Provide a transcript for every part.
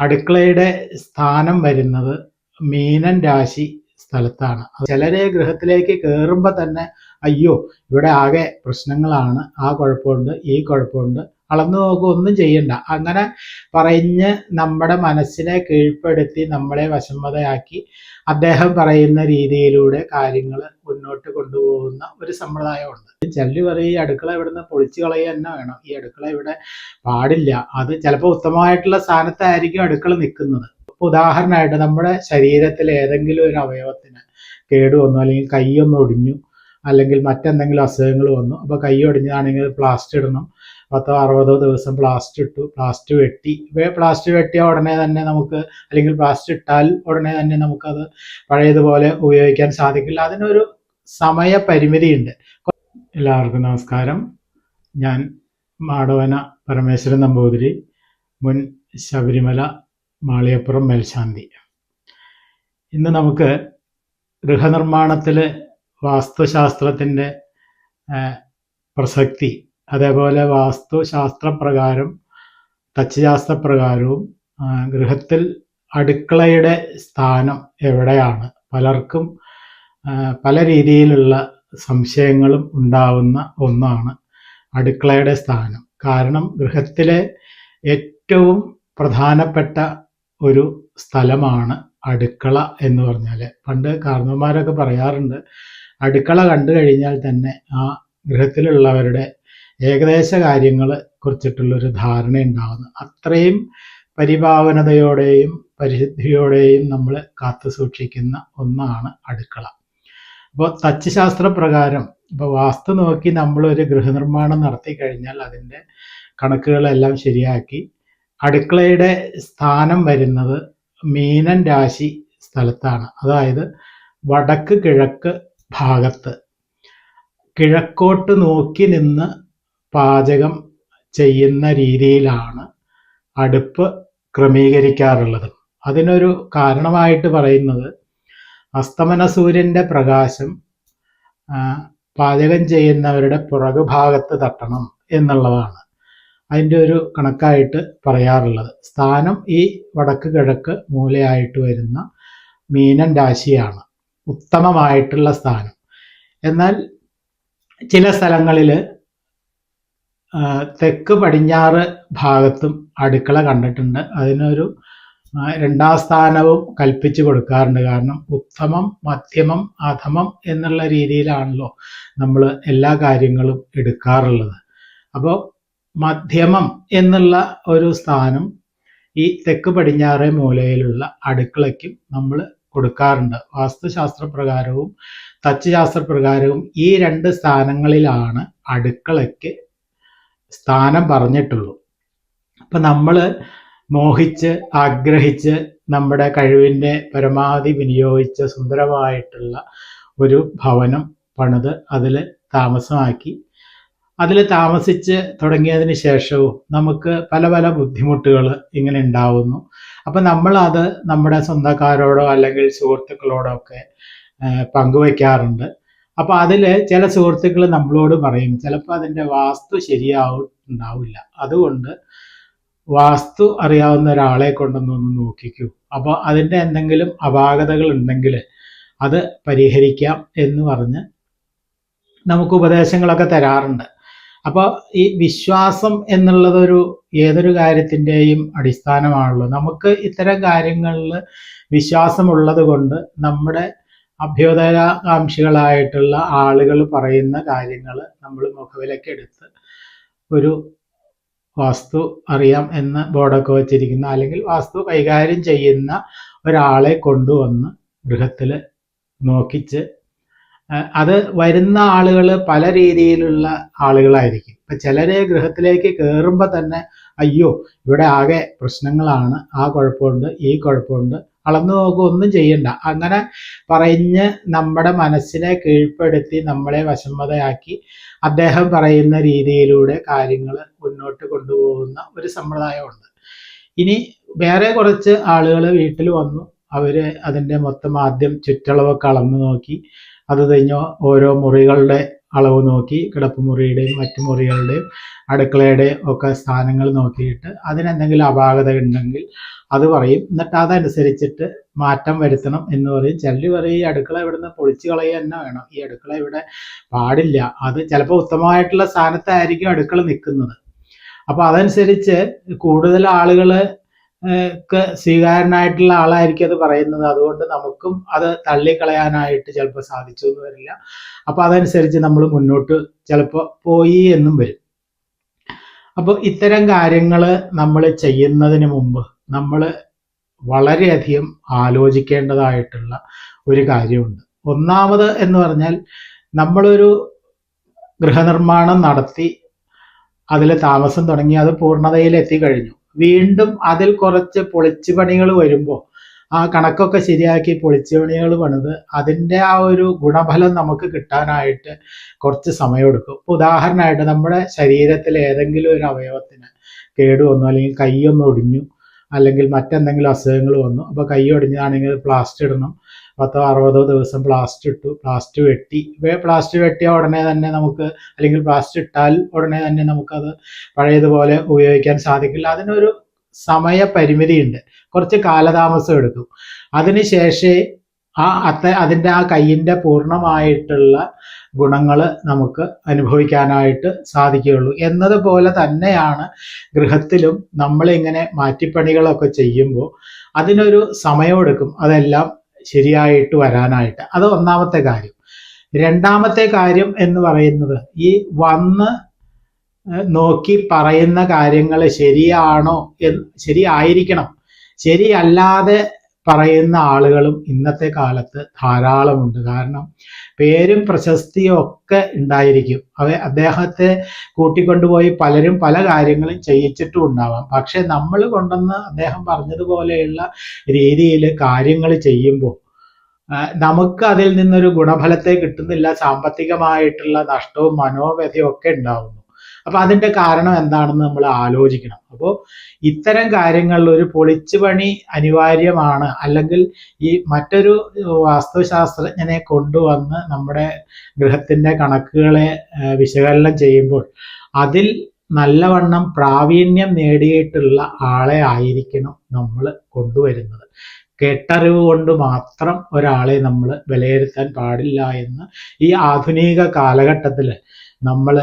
അടുക്കളയുടെ സ്ഥാനം വരുന്നത് മീനൻ രാശി സ്ഥലത്താണ്. ചിലരെ ഗൃഹത്തിലേക്ക് കയറുമ്പോൾ തന്നെ അയ്യോ ഇവിടെ ആകെ പ്രശ്നങ്ങളാണ്. ആ കുഴപ്പമുണ്ട് ഈ കുഴപ്പമുണ്ട്. അളന്നു നോക്കുക ഒന്നും ചെയ്യണ്ട. അങ്ങനെ പറഞ്ഞ് നമ്മുടെ മനസ്സിനെ കീഴ്പ്പെടുത്തി നമ്മളെ വശമതയാക്കി അദ്ദേഹം പറയുന്ന രീതിയിലൂടെ കാര്യങ്ങൾ മുന്നോട്ട് കൊണ്ടുപോകുന്ന ഒരു സമ്പ്രദായമുണ്ട്. ചിലർ പറയും ഈ അടുക്കള ഇവിടുന്ന് പൊളിച്ചു കളയുക തന്നെ വേണം. ഈ അടുക്കള ഇവിടെ പാടില്ല. അത് ചിലപ്പോൾ ഉത്തമമായിട്ടുള്ള സ്ഥാനത്തായിരിക്കും അടുക്കള നിൽക്കുന്നത്. ഉദാഹരണമായിട്ട് നമ്മുടെ ശരീരത്തിലെ ഏതെങ്കിലും ഒരു അവയവത്തിന് കേട് വന്നു അല്ലെങ്കിൽ കൈയൊന്ന് ഒടിഞ്ഞു അല്ലെങ്കിൽ മറ്റെന്തെങ്കിലും അസുഖങ്ങൾ വന്നു അപ്പോൾ കൈ ഒടിഞ്ഞതാണെങ്കിൽ പ്ലാസ്റ്റർ ഇടണം. പത്തോ അറുപതോ ദിവസം പ്ലാസ്റ്റർ ഇട്ടു. പ്ലാസ്റ്റർ വെട്ടി. പ്ലാസ്റ്റർ വെട്ടിയ ഉടനെ തന്നെ നമുക്ക് അല്ലെങ്കിൽ പ്ലാസ്റ്റർ ഇട്ടാൽ ഉടനെ തന്നെ നമുക്കത് പഴയതുപോലെ ഉപയോഗിക്കാൻ സാധിക്കില്ല. അതിനൊരു സമയപരിമിതി ഉണ്ട് എല്ലാവർക്കും നമസ്കാരം. ഞാൻ മാടവന പരമേശ്വരൻ നമ്പൂതിരി മുൻ ശബരിമല മാളിയപ്പുറം മേൽശാന്തി. ഇന്ന് നമുക്ക് ഗൃഹനിർമ്മാണത്തിൽ വാസ്തുശാസ്ത്രത്തിന്റെ പ്രസക്തി അതേപോലെ വാസ്തുശാസ്ത്രപ്രകാരം തച്ചുശാസ്ത്രപ്രകാരവും പ്രകാരവും ഗൃഹത്തിൽ അടുക്കളയുടെ സ്ഥാനം എവിടെയാണ്? പലർക്കും പല രീതിയിലുള്ള സംശയങ്ങളും ഉണ്ടാവുന്ന ഒന്നാണ് അടുക്കളയുടെ സ്ഥാനം. കാരണം ഗൃഹത്തിലെ ഏറ്റവും പ്രധാനപ്പെട്ട ഒരു സ്ഥലമാണ് അടുക്കള എന്ന് പറഞ്ഞാൽ പണ്ട് കാരണവന്മാരൊക്കെ പറയാറുണ്ട് അടുക്കള കണ്ടു കഴിഞ്ഞാൽ തന്നെ ആ ഗൃഹത്തിലുള്ളവരുടെ ഏകദേശ കാര്യങ്ങൾ കുറിച്ചിട്ടുള്ളൊരു ധാരണ ഉണ്ടാകുന്നു അത്രയും പരിഭാവനതയോടെയും പരിശുദ്ധിയോടെയും നമ്മൾ കാത്തു സൂക്ഷിക്കുന്ന ഒന്നാണ് അടുക്കള. അപ്പോൾ തച്ചുശാസ്ത്ര പ്രകാരം ഇപ്പോൾ വാസ്തു നോക്കി നമ്മളൊരു ഗൃഹനിർമ്മാണം നടത്തി കഴിഞ്ഞാൽ അതിന്റെ കണക്കുകളെല്ലാം ശരിയാക്കി അടുക്കളയുടെ സ്ഥാനം വരുന്നത് മീനൻ രാശി സ്ഥലത്താണ്. അതായത് വടക്ക് കിഴക്ക് ഭാഗത്ത്. കിഴക്കോട്ട് നോക്കി നിന്ന് പാചകം ചെയ്യുന്ന രീതിയിലാണ് അടുപ്പ് ക്രമീകരിക്കാറുള്ളത്. അതിനൊരു കാരണമായിട്ട് പറയുന്നത് അസ്തമന സൂര്യന്റെ പ്രകാശം പാചകം ചെയ്യുന്നവരുടെ പുറകുഭാഗത്ത് തട്ടണം എന്നുള്ളതാണ്. അതിന്റെ ഒരു കണക്കായിട്ട് പറയാറുള്ളത്. സ്ഥാനം ഈ വടക്ക് കിഴക്ക് മൂലയായിട്ട് വരുന്ന മീനൻ രാശിയാണ് ഉത്തമമായിട്ടുള്ള സ്ഥാനം. എന്നാൽ ചില സ്ഥലങ്ങളിൽ തെക്ക് പടിഞ്ഞാറ് ഭാഗത്തും അടുക്കള കണ്ടിട്ടുണ്ട്. അതിനൊരു രണ്ടാം സ്ഥാനവും കൽപ്പിച്ചു കൊടുക്കാറുണ്ട്. കാരണം ഉത്തമം മധ്യമം അധമം എന്നുള്ള രീതിയിലാണല്ലോ നമ്മൾ എല്ലാ കാര്യങ്ങളും എടുക്കാറുള്ളത്. അപ്പോൾ മധ്യമം എന്നുള്ള ഒരു സ്ഥാനം ഈ തെക്ക് പടിഞ്ഞാറ് മൂലയിലുള്ള അടുക്കളയ്ക്കും നമ്മൾ കൊടുക്കാറുണ്ട്. വാസ്തുശാസ്ത്ര പ്രകാരവും തച്ചുശാസ്ത്ര പ്രകാരവും ഈ രണ്ട് സ്ഥാനങ്ങളിലാണ് അടുക്കളയ്ക്ക് സ്ഥാനം പറഞ്ഞിട്ടുള്ളൂ. അപ്പം നമ്മൾ മോഹിച്ച് ആഗ്രഹിച്ച് നമ്മുടെ കഴിവിന്റെ പരമാവധി വിനിയോഗിച്ച് സുന്ദരമായിട്ടുള്ള ഒരു ഭവനം പണിത് അതിൽ താമസമാക്കി. അതിൽ താമസിച്ച് തുടങ്ങിയതിന് ശേഷവും നമുക്ക് പല പല ബുദ്ധിമുട്ടുകൾ ഇങ്ങനെ ഉണ്ടാവുന്നു. അപ്പം നമ്മളത് നമ്മുടെ സ്വന്തക്കാരോടോ അല്ലെങ്കിൽ സുഹൃത്തുക്കളോടോ ഒക്കെ പങ്കുവയ്ക്കാറുണ്ട് അപ്പോൾ അതിൽ ചില സുഹൃത്തുക്കൾ നമ്മളോട് പറയും ചിലപ്പോൾ അതിന്റെ വാസ്തു ശരിയാവുണ്ടാവില്ല അതുകൊണ്ട് വാസ്തു അറിയാവുന്ന ഒരാളെ കൊണ്ടൊന്ന് ഒന്ന് നോക്കിക്കൂ. അപ്പോൾ അതിന്റെ എന്തെങ്കിലും അപാകതകൾ ഉണ്ടെങ്കിൽ അത് പരിഹരിക്കാം എന്ന് പറഞ്ഞ് നമുക്ക് ഉപദേശങ്ങളൊക്കെ തരാറുണ്ട്. അപ്പോൾ ഈ വിശ്വാസം എന്നുള്ളതൊരു ഏതൊരു കാര്യത്തിന്റെയും അടിസ്ഥാനമാണല്ലോ. നമുക്ക് ഇത്തരം കാര്യങ്ങളിൽ വിശ്വാസമുള്ളത് കൊണ്ട് നമ്മുടെ അഭ്യുദയകാംക്ഷികളായിട്ടുള്ള ആളുകൾ പറയുന്ന കാര്യങ്ങൾ നമ്മൾ മുഖവിലക്കെടുത്ത് ഒരു വാസ്തു അറിയാം എന്ന് ബോർഡൊക്കെ വച്ചിരിക്കുന്ന അല്ലെങ്കിൽ വാസ്തു കൈകാര്യം ചെയ്യുന്ന ഒരാളെ കൊണ്ടുവന്ന് ഗൃഹത്തിൽ നോക്കിച്ച് അത് വരുന്ന ആളുകൾ പല രീതിയിലുള്ള ആളുകളായിരിക്കും. ഇപ്പം ചിലരെ ഗൃഹത്തിലേക്ക് കയറുമ്പോൾ തന്നെ അയ്യോ ഇവിടെ ആകെ പ്രശ്നങ്ങളാണ്. ആ കുഴപ്പമുണ്ട് ഈ കുഴപ്പമുണ്ട്. അളന്നു നോക്കുക ഒന്നും ചെയ്യണ്ട. അങ്ങനെ പറഞ്ഞ് നമ്മുടെ മനസ്സിനെ കീഴ്പ്പെടുത്തി നമ്മളെ വശമതയാക്കി അദ്ദേഹം പറയുന്ന രീതിയിലൂടെ കാര്യങ്ങൾ മുന്നോട്ട് കൊണ്ടുപോകുന്ന ഒരു സമ്പ്രദായമുണ്ട്. ഇനി വേറെ കുറച്ച് ആളുകൾ വീട്ടിൽ വന്നു. അവർ അതിന്റെ മൊത്തം ആദ്യം ചുറ്റളവൊക്കെ അളന്നു നോക്കി. അത് കഴിഞ്ഞ് ഓരോ മുറികളുടെ അളവ് നോക്കി കിടപ്പുമുറിയുടെയും മറ്റു മുറികളുടെയും അടുക്കളയുടെയും ഒക്കെ സ്ഥാനങ്ങൾ നോക്കിയിട്ട് അതിനെന്തെങ്കിലും അപാകത ഉണ്ടെങ്കിൽ അത് പറയും. എന്നിട്ട് അതനുസരിച്ചിട്ട് മാറ്റം വരുത്തണം എന്ന് പറയും. ചിലർ പറയും ഈ അടുക്കള ഇവിടുന്ന് പൊളിച്ചു കളയുക തന്നെ വേണം. ഈ അടുക്കള ഇവിടെ പാടില്ല. അത് ചിലപ്പോൾ ഉത്തമമായിട്ടുള്ള സ്ഥാനത്തായിരിക്കും അടുക്കള നിൽക്കുന്നത്. അപ്പോൾ അതനുസരിച്ച് കൂടുതൽ ആളുകൾ സ്വീകാരനായിട്ടുള്ള ആളായിരിക്കും അത് പറയുന്നത്. അതുകൊണ്ട് നമുക്കും അത് തള്ളിക്കളയാനായിട്ട് ചിലപ്പോൾ സാധിച്ചു എന്ന് വരില്ല. അപ്പോൾ അതനുസരിച്ച് നമ്മൾ മുന്നോട്ട് ചിലപ്പോൾ പോയി എന്നും വരും. അപ്പോൾ ഇത്തരം കാര്യങ്ങൾ നമ്മൾ ചെയ്യുന്നതിന് മുമ്പ് നമ്മൾ വളരെയധികം ആലോചിക്കേണ്ടതായിട്ടുള്ള ഒരു കാര്യമുണ്ട്. ഒന്നാമത് എന്ന് പറഞ്ഞാൽ നമ്മളൊരു ഗൃഹനിർമ്മാണം നടത്തി അതിൽ താമസം തുടങ്ങി അത് പൂർണതയിൽ എത്തിക്കഴിഞ്ഞു വീണ്ടും അതിൽ കുറച്ച് പൊളിച്ചു പണികൾ വരുമ്പോൾ ആ കണക്കൊക്കെ ശരിയാക്കി പൊളിച്ചു പണികൾ പണിത് അതിന്റെ ആ ഒരു ഗുണഫലം നമുക്ക് കിട്ടാനായിട്ട് കുറച്ച് സമയമെടുക്കും ഇപ്പോൾ ഉദാഹരണമായിട്ട് നമ്മുടെ ശരീരത്തിൽ ഏതെങ്കിലും ഒരു അവയവത്തിന് കേട് വന്നു അല്ലെങ്കിൽ കൈയൊന്ന് ഒടിഞ്ഞു അല്ലെങ്കിൽ മറ്റെന്തെങ്കിലും അസുഖങ്ങൾ വന്നു. അപ്പോൾ കൈ ഒടിഞ്ഞതാണെങ്കിൽ പ്ലാസ്റ്റർ ഇടണം. പത്തോ അറുപതോ ദിവസം പ്ലാസ്റ്റർ ഇട്ടു. പ്ലാസ്റ്റർ വെട്ടി. പ്ലാസ്റ്റർ വെട്ടിയ ഉടനെ തന്നെ നമുക്ക് അല്ലെങ്കിൽ പ്ലാസ്റ്റർ ഇട്ടാൽ ഉടനെ തന്നെ നമുക്കത് പഴയതുപോലെ ഉപയോഗിക്കാൻ സാധിക്കില്ല. അതിനൊരു സമയപരിമിതി ഉണ്ട് കുറച്ച് കാലതാമസം എടുക്കും. അതിനുശേഷം ആ അത്ത അതിന്റെ ആ കയ്യിന്റെ പൂർണമായിട്ടുള്ള ഗുണങ്ങൾ നമുക്ക് അനുഭവിക്കാനായിട്ട് സാധിക്കുകയുള്ളൂ. എന്നതുപോലെ തന്നെയാണ് ഗൃഹത്തിലും നമ്മളിങ്ങനെ മാറ്റിപ്പണികളൊക്കെ ചെയ്യുമ്പോൾ അതിനൊരു സമയമെടുക്കും അതെല്ലാം ശരിയായിട്ട് വരാനായിട്ട്. അത് ഒന്നാമത്തെ കാര്യം. രണ്ടാമത്തെ കാര്യം എന്ന് പറയുന്നത് ഈ വന്ന് നോക്കി പറയുന്ന കാര്യങ്ങൾ ശരിയാണോ എന്ന് ശരിയായിരിക്കണം. ശരിയല്ലാതെ പറയുന്ന ആളുകളും ഇന്നത്തെ കാലത്ത് ധാരാളമുണ്ട്. കാരണം പേരും പ്രശസ്തിയും ഒക്കെ ഉണ്ടായിരിക്കും. അവ അദ്ദേഹത്തെ കൂട്ടിക്കൊണ്ടുപോയി പലരും പല കാര്യങ്ങളും ചെയ്യിച്ചിട്ടും ഉണ്ടാവാം. പക്ഷെ നമ്മൾ കൊണ്ടുവന്ന് അദ്ദേഹം പറഞ്ഞതുപോലെയുള്ള രീതിയിൽ കാര്യങ്ങൾ ചെയ്യുമ്പോൾ നമുക്ക് അതിൽ നിന്നൊരു ഗുണഫലത്തെ കിട്ടുന്നില്ല സാമ്പത്തികമായിട്ടുള്ള നഷ്ടവും മനോവ്യഥയും ഒക്കെ ഉണ്ടാവുന്നു. അപ്പൊ അതിന്റെ കാരണം എന്താണെന്ന് നമ്മൾ ആലോചിക്കണം. അപ്പോൾ ഇത്തരം കാര്യങ്ങളിൽ ഒരു പൊളിച്ചു പണി അനിവാര്യമാണ്. അല്ലെങ്കിൽ ഈ മറ്റൊരു വാസ്തുശാസ്ത്രജ്ഞനെ കൊണ്ടുവന്ന് നമ്മുടെ ഗൃഹത്തിന്റെ കണക്കുകളെ വിശകലനം ചെയ്യുമ്പോൾ അതിൽ നല്ലവണ്ണം പ്രാവീണ്യം നേടിയിട്ടുള്ള ആളെ ആയിരിക്കണം നമ്മൾ കൊണ്ടുവരുന്നത്. കേട്ടറിവ് കൊണ്ട് മാത്രം ഒരാളെ നമ്മൾ വിലയിരുത്താൻ പാടില്ല എന്ന് ഈ ആധുനിക കാലഘട്ടത്തിൽ നമ്മൾ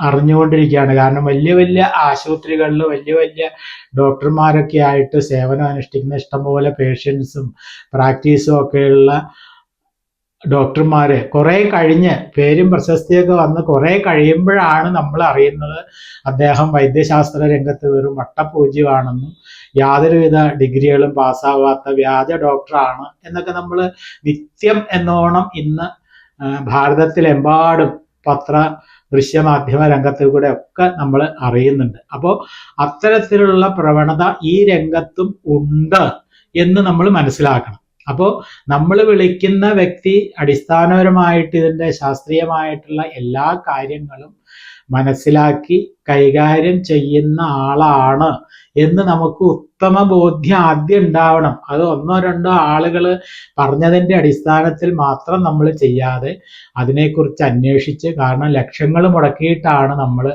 അറിഞ്ഞുകൊണ്ടിരിക്കുകയാണ്. കാരണം വലിയ വലിയ ആശുപത്രികളിൽ വലിയ വലിയ ഡോക്ടർമാരൊക്കെ ആയിട്ട് സേവനം അനുഷ്ഠിക്കുന്ന ഇഷ്ടംപോലെ പേഷ്യൻസും പ്രാക്ടീസും ഒക്കെയുള്ള ഡോക്ടർമാര് കുറെ കഴിഞ്ഞ് പേരും പ്രശസ്തിയൊക്കെ വന്ന് കുറെ കഴിയുമ്പോഴാണ് നമ്മൾ അറിയുന്നത് അദ്ദേഹം വൈദ്യശാസ്ത്ര രംഗത്ത് വെറും വട്ടപൂജ്യമാണെന്നും യാതൊരുവിധ ഡിഗ്രികളും പാസ്സാവാത്ത വ്യാജ ഡോക്ടറാണ് എന്നൊക്കെ നമ്മൾ നിത്യം എന്നോണം ഇന്ന് ഭാരതത്തിലെമ്പാടും പത്ര ദൃശ്യമാധ്യമ രംഗത്തിൽ കൂടെ ഒക്കെ നമ്മൾ അറിയുന്നുണ്ട്. അപ്പോൾ അത്തരത്തിലുള്ള പ്രവണത ഈ രംഗത്തും ഉണ്ട് എന്ന് നമ്മൾ മനസ്സിലാക്കണം. അപ്പോൾ നമ്മൾ വിളിക്കുന്ന വ്യക്തി അടിസ്ഥാനപരമായിട്ട് ഇതിന്റെ ശാസ്ത്രീയമായിട്ടുള്ള എല്ലാ കാര്യങ്ങളും മനസ്സിലാക്കി കൈകാര്യം ചെയ്യുന്ന ആളാണ് എന്ന് നമുക്ക് ഉത്തമ ബോധ്യം ആദ്യം ഉണ്ടാവണം. അത് ഒന്നോ രണ്ടോ ആളുകൾ പറഞ്ഞതിന്റെ അടിസ്ഥാനത്തിൽ മാത്രം നമ്മൾ ചെയ്യാതെ അതിനെക്കുറിച്ച് അന്വേഷിച്ച് കാരണം ലക്ഷങ്ങൾ മുടക്കിയിട്ടാണ് നമ്മൾ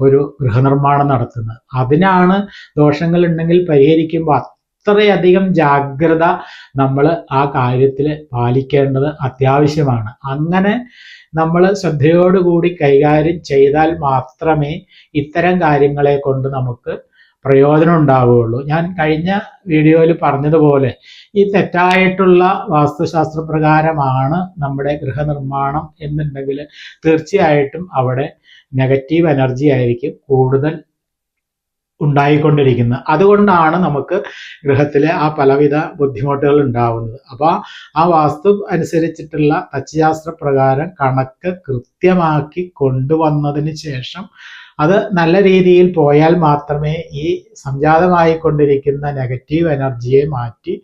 ഒരു ഗൃഹനിർമ്മാണം നടത്തുന്നത്. അതിനാണ് ദോഷങ്ങൾ ഉണ്ടെങ്കിൽ പരിഹരിക്കുമ്പോൾ അത്രയധികം ജാഗ്രത നമ്മൾ ആ കാര്യത്തിൽ പാലിക്കേണ്ടത് അത്യാവശ്യമാണ്. അങ്ങനെ നമ്മൾ ശ്രദ്ധയോടുകൂടി കൈകാര്യം ചെയ്താൽ മാത്രമേ ഇത്തരം കാര്യങ്ങളെ കൊണ്ട് നമുക്ക് പ്രയോജനം ഉണ്ടാവുകയുള്ളൂ. ഞാൻ കഴിഞ്ഞ വീഡിയോയിൽ പറഞ്ഞതുപോലെ ഈ തെറ്റായിട്ടുള്ള വാസ്തുശാസ്ത്ര പ്രകാരമാണ് നമ്മുടെ ഗൃഹനിർമ്മാണം എന്നുണ്ടെങ്കിൽ തീർച്ചയായിട്ടും അവിടെ നെഗറ്റീവ് എനർജി ആയിരിക്കും. കൂടുതൽ ഉണ്ടായിക്കൊണ്ടിരിക്കുന്നത്. അതുകൊണ്ടാണ് നമുക്ക് ഗൃഹത്തിലെ ആ പലവിധ ബുദ്ധിമുട്ടുകൾ ഉണ്ടാവുന്നത്. അപ്പോൾ ആ വാസ്തു അനുസരിച്ചിട്ടുള്ള തച്ചുശാസ്ത്ര പ്രകാരം കണക്ക് കൃത്യമാക്കി കൊണ്ടുവന്നതിന് ശേഷം അത് നല്ല രീതിയിൽ പോയാൽ മാത്രമേ ഈ സംജാതമായി കൊണ്ടിരിക്കുന്ന നെഗറ്റീവ് എനർജിയെ മാറ്റി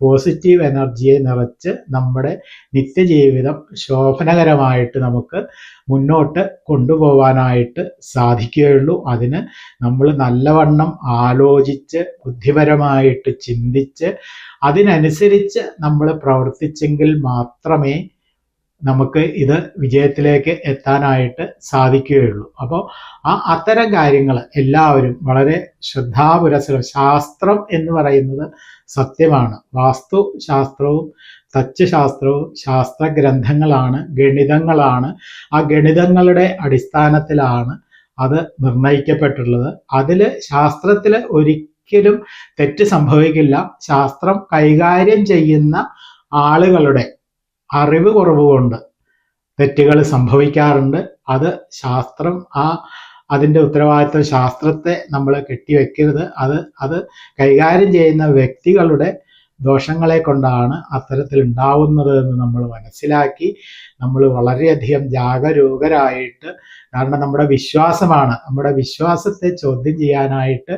പോസിറ്റീവ് എനർജിയെ നിറച്ച് നമ്മുടെ നിത്യജീവിതം ശോഭനകരമായിട്ട് നമുക്ക് മുന്നോട്ട് കൊണ്ടുപോകാനായിട്ട് സാധിക്കുകയുള്ളൂ. അതിന് നമ്മൾ നല്ലവണ്ണം ആലോചിച്ച് ബുദ്ധിപരമായിട്ട് ചിന്തിച്ച് അതിനനുസരിച്ച് നമ്മൾ പ്രവർത്തിച്ചെങ്കിൽ മാത്രമേ നമുക്ക് ഇത് വിജയത്തിലേക്ക് എത്താനായിട്ട് സാധിക്കുകയുള്ളൂ. അപ്പോൾ ആ അത്തരം കാര്യങ്ങൾ എല്ലാവരും വളരെ ശ്രദ്ധാപുരസരം ശാസ്ത്രം എന്ന് പറയുന്നത് സത്യമാണ്. വാസ്തു ശാസ്ത്രവും തച്ചുശാസ്ത്രവും ശാസ്ത്ര ഗ്രന്ഥങ്ങളാണ് ഗണിതങ്ങളാണ്. ആ ഗണിതങ്ങളുടെ അടിസ്ഥാനത്തിലാണ് അത് നിർണയിക്കപ്പെട്ടുള്ളത്. അതിൽ ശാസ്ത്രത്തിൽ ഒരിക്കലും തെറ്റ് സംഭവിക്കില്ല. ശാസ്ത്രം കൈകാര്യം ചെയ്യുന്ന ആളുകളുടെ അറിവ് കുറവ് കൊണ്ട് തെറ്റുകൾ സംഭവിക്കാറുണ്ട്. അത് ശാസ്ത്രം ആ അതിന്റെ ഉത്തരവാദിത്വം ശാസ്ത്രത്തെ നമ്മൾ കെട്ടിവെക്കരുത്. അത് അത് കൈകാര്യം ചെയ്യുന്ന വ്യക്തികളുടെ ദോഷങ്ങളെ കൊണ്ടാണ് അത്തരത്തിൽ ഉണ്ടാവുന്നത് എന്ന് നമ്മൾ മനസ്സിലാക്കി. നമ്മൾ വളരെയധികം ജാഗരൂകരായിട്ട് കാരണം നമ്മുടെ വിശ്വാസമാണ്. നമ്മുടെ വിശ്വാസത്തെ ചോദ്യം ചെയ്യാനായിട്ട്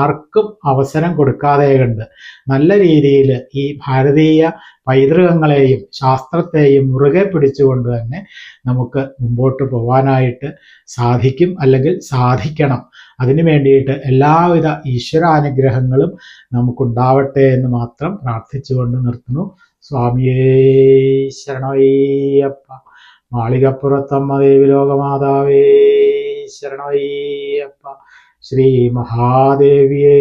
ആർക്കും അവസരം കൊടുക്കാതെ കണ്ട് നല്ല രീതിയിൽ ഈ ഭാരതീയ പൈതൃകങ്ങളെയും ശാസ്ത്രത്തെയും മുറുകെ പിടിച്ചുകൊണ്ട് തന്നെ നമുക്ക് മുമ്പോട്ട് പോകാനായിട്ട് സാധിക്കും അല്ലെങ്കിൽ സാധിക്കണം. അതിനു വേണ്ടിയിട്ട് എല്ലാവിധ ഈശ്വരാനുഗ്രഹങ്ങളും നമുക്കുണ്ടാവട്ടെ എന്ന് മാത്രം പ്രാർത്ഥിച്ചുകൊണ്ട് നിർത്തുന്നു. സ്വാമിയേ ശരണയ്യപ്പ മാളികപ്പുറത്തമ്മ ദേവി ലോകമാതാവേ ശരണയ്യപ്പ ശ്രീ മഹാദേവിയേ